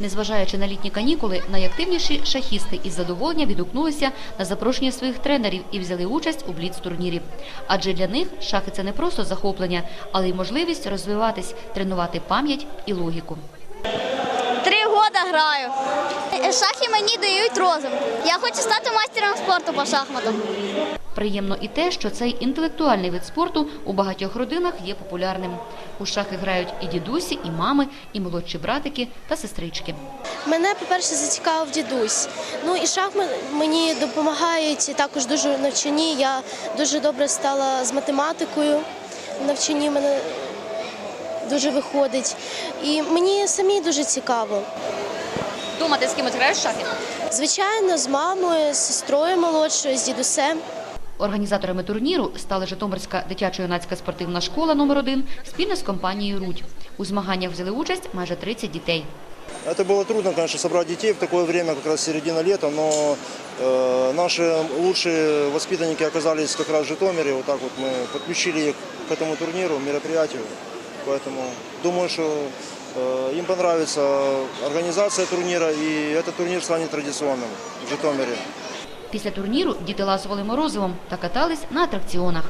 Незважаючи на літні канікули, найактивніші шахісти із задоволення відгукнулися на запрошення своїх тренерів і взяли участь у бліц-турнірі. Адже для них шахи це не просто захоплення, але й можливість розвиватись, тренувати пам'ять і логіку. Три года граю. Шахи мені дають розум. Я хочу стати майстером спорту по шахматам. Приємно і те, що цей інтелектуальний вид спорту у багатьох родинах є популярним. У шахи грають і дідусі, і мами, і молодші братики та сестрички. Мене, по-перше, зацікавив дідусь. Ну і шахмати мені допомагають також дуже навчанні. Я дуже добре стала з математикою. В навчанні мене дуже виходить. І мені самі дуже цікаво. Дома ти з кимось граєш в шахи? Звичайно, з мамою, з сестрою молодшою, з дідусем. Організаторами турніру стала Житомирська дитячо-юнацька спортивна школа номер 1 спільно з компанією «Рудь». У змаганнях взяли участь майже 30 дітей. Это было трудно, конечно, собрать детей в такое время, как раз середина лета, но э, наши лучшие воспитанники оказались как раз в Житомире. Вот так вот мы подключили их к этому турниру, мероприятию. Поэтому думаю, что э, им понравится организация турнира, и этот турнир станет традиционным в Житомире. Після турніру діти ласували морозивом та катались на атракціонах.